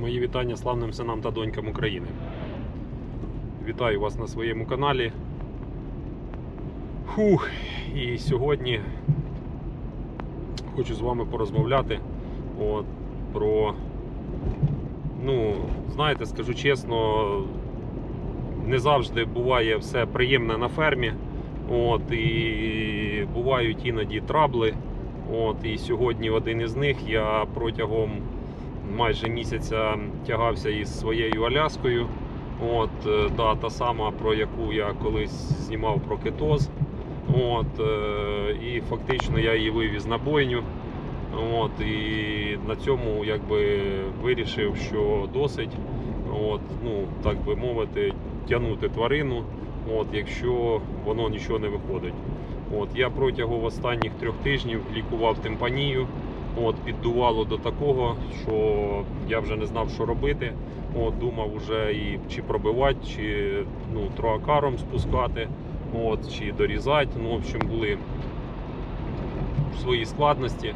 Мої вітання славним синам та донькам України. Вітаю вас на своєму каналі. Фух, і сьогодні хочу з вами порозмовляти от, про, ну, знаєте, скажу чесно, не завжди буває все приємне на фермі. От, і бувають іноді трабли. От, і сьогодні один із них я протягом майже місяця тягався із своєю Аляскою. От, е, да, та сама, про яку я колись знімав про кетоз. От, е, і фактично я її вивіз на бойню. От, і на цьому якби вирішив, що досить, от, ну, так би мовити, тягнути тварину, от, якщо воно нічого не виходить. От, я протягом останніх трьох тижнів лікував тимпанію. От, піддувало до такого, що я вже не знав, що робити. От, думав вже і чи пробивати, чи ну, троакаром спускати, от, чи дорізати. Ну, в общем, були свої складності.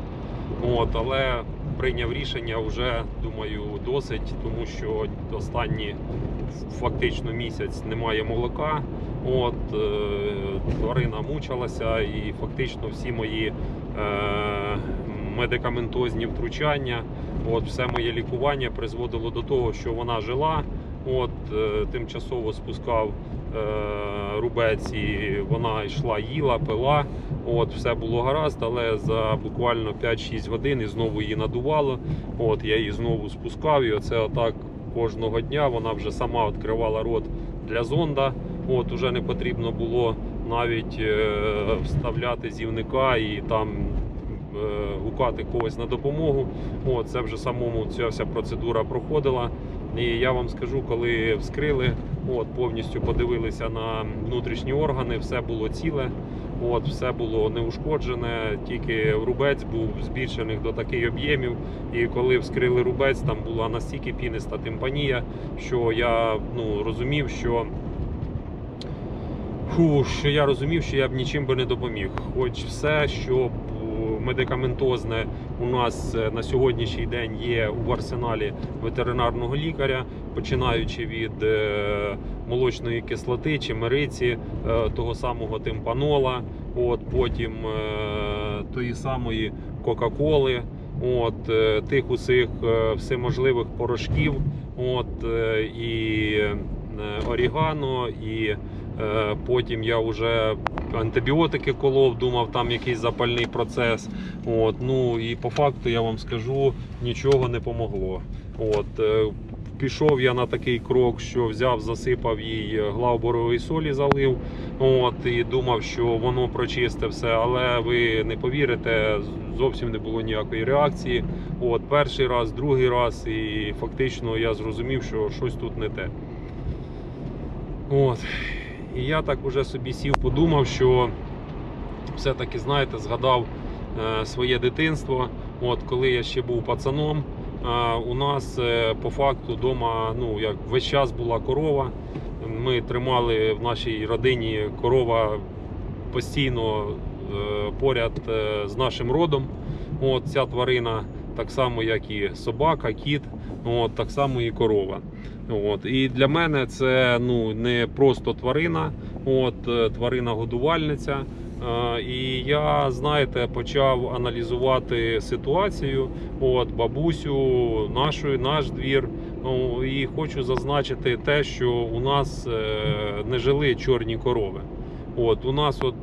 От, але прийняв рішення вже, думаю, досить, тому що останні фактично місяць немає молока. От, е, тварина мучилася, і фактично всі мої е, медикаментозні втручання, от, все моє лікування призводило до того, що вона жила. От, е, тимчасово спускав е, рубець, і вона йшла, їла, пила. От, все було гаразд, але за буквально 5-6 годин і знову її надувало. От, я її знову спускав, і оце отак кожного дня вона вже сама відкривала рот для зонда. От, уже не потрібно було навіть е, вставляти зівника і там гукати когось на допомогу. От, це вже самому ця вся процедура проходила. І я вам скажу, коли вскрили, от, повністю подивилися на внутрішні органи, все було ціле. От, все було неушкоджене, тільки рубець був збільшений до таких об'ємів. І коли вскрили рубець, там була настільки піниста тимпанія, що я ну, розумів, що Фу, що я розумів, що я б нічим би не допоміг. Хоч все, що медикаментозне у нас е, на сьогоднішній день є в арсеналі ветеринарного лікаря, починаючи від е, молочної кислоти, чимериці, е, того самого тимпанола, от потім тої самої Кока-Коли, от тих усіх всеможливих порошків, от і орігано, і Потім я вже антибіотики колов, думав, там якийсь запальний процес. От, ну і по факту я вам скажу, нічого не помогло. От, е, пішов я на такий крок, що взяв, засипав їй главборової солі, залив. От, і думав, що воно прочисте все, але ви не повірите, зовсім не було ніякої реакції. От, перший раз, другий раз, і фактично я зрозумів, що щось тут не те. От. І я так уже собі сів, подумав, що все-таки, знаєте, згадав е, своє дитинство. От коли я ще був пацаном, е, у нас е, по факту вдома ну, як весь час була корова. Ми тримали в нашій родині корова постійно поряд з нашим родом. От ця тварина, так само, як і собака, кіт, от, так само і корова. От. І для мене це ну, не просто тварина, от, е, тварина-годувальниця. Е, І я, знаєте, почав аналізувати ситуацію. От бабусю, нашу, наш двір. Ну, І хочу зазначити те, що у нас е, не жили чорні корови. От у нас от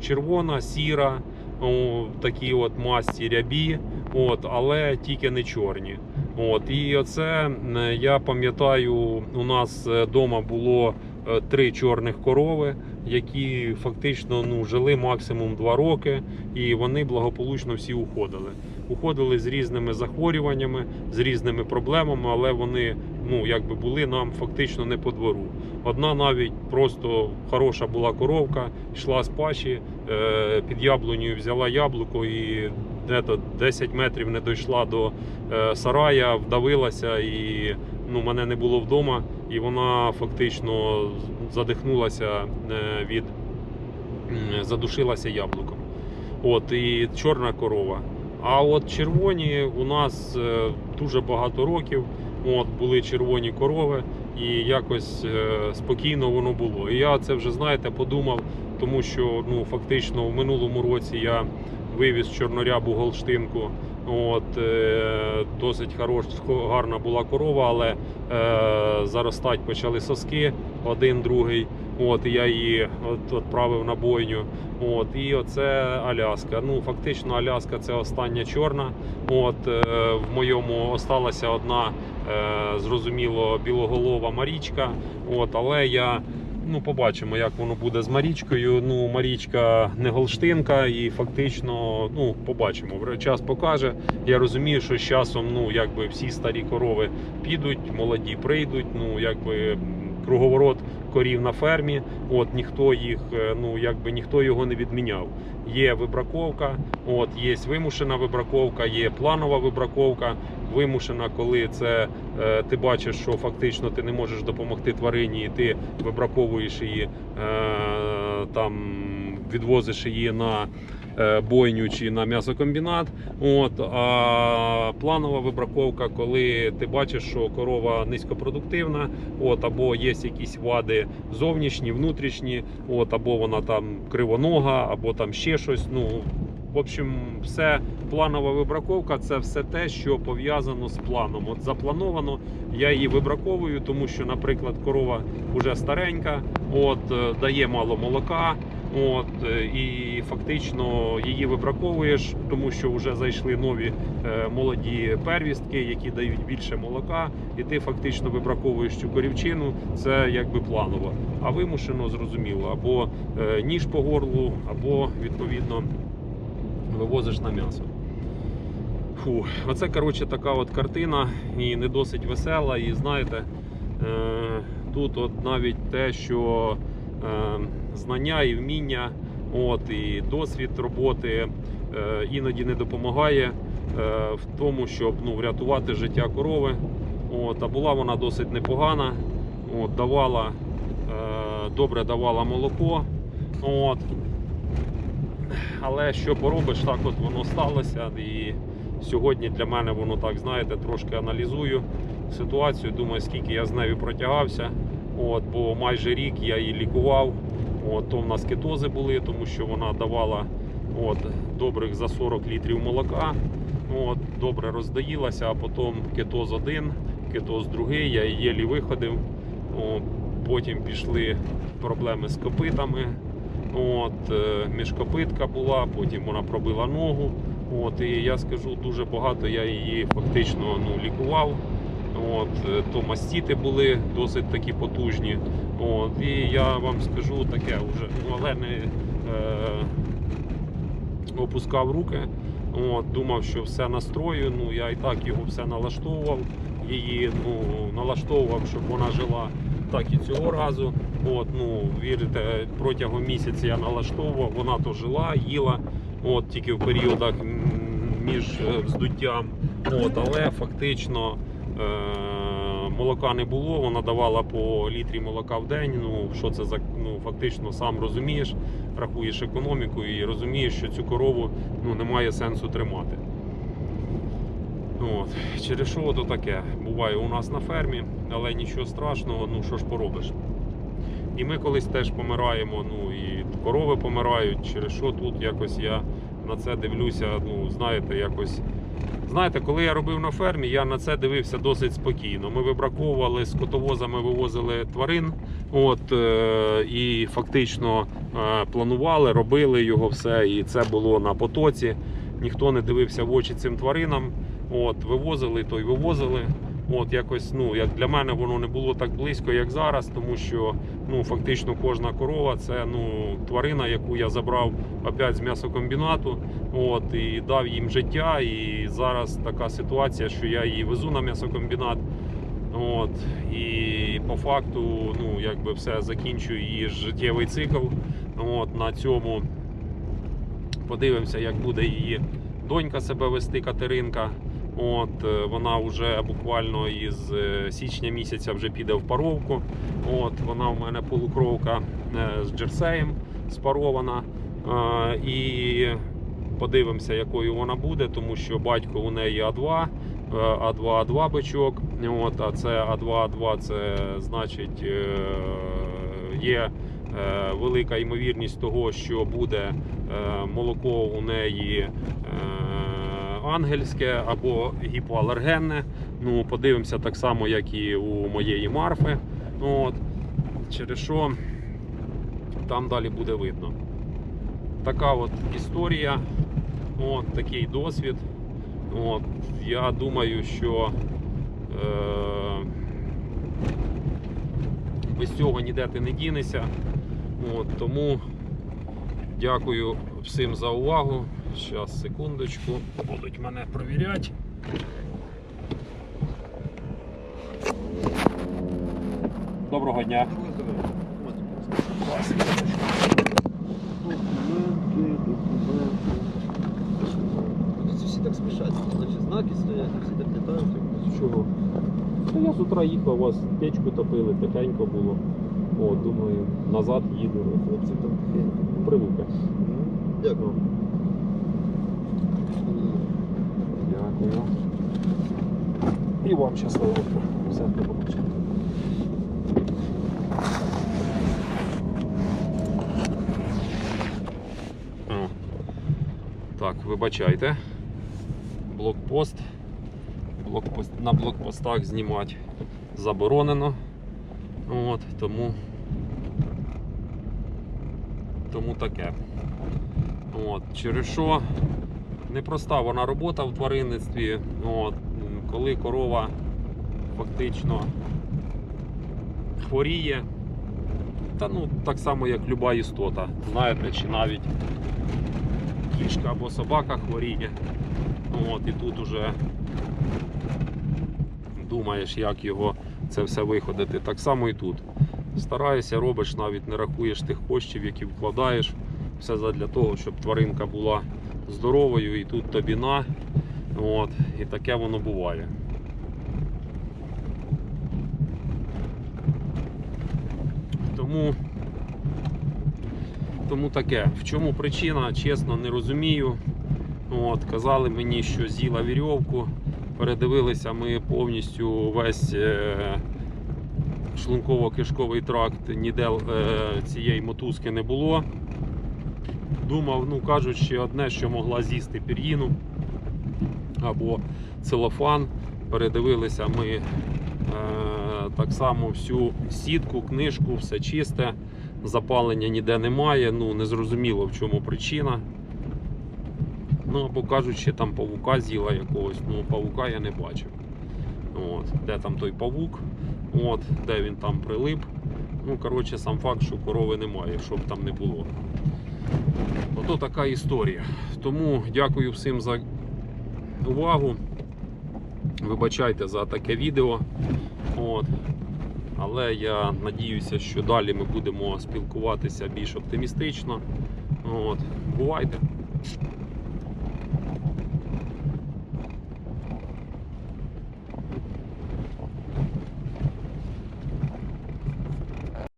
червона, сіра, о, такі от масті рябі, от, але тільки не чорні. От, і оце е, я пам'ятаю, у нас вдома було е, три чорних корови, які фактично ну, жили максимум два роки, і вони благополучно всі уходили. Уходили з різними захворюваннями, з різними проблемами, але вони ну, якби були нам фактично не по двору. Одна навіть просто хороша була коровка, йшла з паші, е, під яблунею взяла яблуко і де-то 10 метрів не дійшла до е, сарая, вдавилася і ну, мене не було вдома, і вона фактично задихнулася е, від задушилася яблуком. От і чорна корова. А от червоні у нас е, дуже багато років. От були червоні корови, і якось спокійно воно було. І я це вже знаєте, подумав, тому що ну фактично в минулому році я вивіз чорнорябу голштинку. От е, досить хорош, гарна була корова, але е, заростати почали соски один, другий. От я її відправив на бойню. От і оце Аляска. Ну фактично, Аляска це остання чорна. От е, в моєму осталася одна е, зрозуміло білоголова Марічка. От, але я. Ну, побачимо, як воно буде з Марічкою. Ну, Марічка не голштинка, і фактично, ну, побачимо. Час покаже. Я розумію, що з часом, ну, якби всі старі корови підуть, молоді прийдуть. Ну, якби круговорот корів на фермі. От ніхто їх, е, ну якби ніхто його не відміняв. Є вибраковка, от є вимушена вибраковка, є планова вибраковка. Вимушена, коли це е, ти бачиш, що фактично ти не можеш допомогти тварині, і ти вибраковуєш її, е, там відвозиш її на бойню чи на м'ясокомбінат. От, а планова вибраковка, коли ти бачиш, що корова низькопродуктивна, от, або є якісь вади зовнішні, внутрішні, от, або вона там кривонога, або там ще щось. Ну, в общем, все планова вибраковка це все те, що пов'язано з планом. От заплановано, я її вибраковую, тому що, наприклад, корова вже старенька, от е, дає мало молока. От е, і фактично її вибраковуєш, тому що вже зайшли нові е, молоді первістки, які дають більше молока, і ти фактично вибраковуєш цю корівчину. Це якби планово, а вимушено зрозуміло, або е, ніж по горлу, або відповідно вивозиш на м'ясо. Фу, оце коротше така от картина і не досить весела. І знаєте, тут от навіть те, що знання і вміння, от, і досвід роботи е, іноді не допомагає е, в тому, щоб ну, врятувати життя корови. От, а була вона досить непогана, от, давала, е, добре давала молоко. От. Але що поробиш, так от воно сталося. І сьогодні для мене воно так, знаєте, трошки аналізую ситуацію. Думаю, скільки я з нею протягався. От, бо майже рік я її лікував. От, то в нас кетози були, тому що вона давала от, добрих за 40 літрів молока. От, добре роздаїлася, а потім кетоз один, кетоз другий, я єлі виходив. О, потім пішли проблеми з копитами. От, е, міжкопитка була, потім вона пробила ногу. От, і я скажу, дуже багато я її фактично ну, лікував. От, е, то мастіти були досить такі потужні. От, і я вам скажу таке, вже, ну, не е, опускав руки. От, думав, що все настрою. Ну, я і так його все налаштовував. Її ну, налаштовував, щоб вона жила так і цього разу. От, ну, вірите, протягом місяця я налаштовував, вона то жила, їла, от, тільки в періодах між е, вздуттям. От, але фактично молока не було, вона давала по літрі молока в день. Ну, що це за ну, фактично сам розумієш, рахуєш економіку і розумієш, що цю корову ну, немає сенсу тримати. От. Через що то таке буває у нас на фермі, але нічого страшного, ну що ж поробиш. І ми колись теж помираємо, ну і корови помирають, через що тут якось я на це дивлюся, ну, знаєте, якось. Знаєте, коли я робив на фермі, я на це дивився досить спокійно. Ми вибраковували з котовозами, вивозили тварин, от, е, і фактично е, планували, робили його все, і це було на потоці. Ніхто не дивився в очі цим тваринам. От, вивозили, то й вивозили. От якось, ну як для мене воно не було так близько, як зараз, тому що ну фактично кожна корова це ну тварина, яку я забрав опять з м'ясокомбінату. От і дав їм життя. І зараз така ситуація, що я її везу на м'ясокомбінат. От і по факту, ну якби все закінчую її життєвий цикл. От на цьому подивимося, як буде її донька себе вести Катеринка. От е, вона вже буквально із е, січня місяця вже піде в паровку. От вона в мене полукровка е, з джерсеєм спарована. І подивимося, якою вона буде, тому що батько у неї А2. е, А2А2 бичок. От, а це А2А2 це значить є велика ймовірність того, що буде молоко у неї ангельське або гіпоалергенне. Ну, подивимося так само, як і у моєї Марфи. От, через що там далі буде видно. Така от історія, от, такий досвід. От, я думаю, що е, без цього ніде ти не дінешся. От, тому дякую всім за увагу. Зараз, секундочку, будуть мене провіряти. Доброго дня. Всі так спішать, значить знаки стоять, всі так питають. Чого? Та я з утра їхав, у вас печку топили, тихенько було. О, думаю, назад їду. Хлопці там Привика. Дякую. Дякую. І вам щасливо. Все, до. Так, вибачайте. Блокпост. Блокпост. На блокпостах знімати заборонено. От, тому. Тому таке. От, через що непроста вона робота в тваринництві. От, коли корова фактично хворіє, та ну так само, як люба істота. Знаєте, чи навіть кішка або собака хворіє. От, і тут уже думаєш, як його це все виходити. Так само і тут. Стараєшся, робиш, навіть не рахуєш тих коштів, які вкладаєш. Все задля того, щоб тваринка була здоровою і тут тобі на. От, і таке воно буває. Тому, тому таке. В чому причина, чесно, не розумію. От, казали мені, що з'їла вірьовку. Передивилися ми повністю весь е, шлунково-кишковий тракт, ніде е, цієї мотузки не було. Думав, ну ще одне, що могла з'їсти пір'їну або целофан. Передивилися ми е, так само всю сітку, книжку, все чисте, запалення ніде немає. Ну, не зрозуміло в чому причина. Ну, або кажуть, що там павука з'їла якогось. Ну, павука я не бачив. От, де там той павук, от, де він там прилип. Ну, коротше, сам факт, що корови немає, щоб там не було. Ото така історія. Тому дякую всім за увагу. Вибачайте за таке відео. От. Але я надіюся, що далі ми будемо спілкуватися більш оптимістично. От. Бувайте!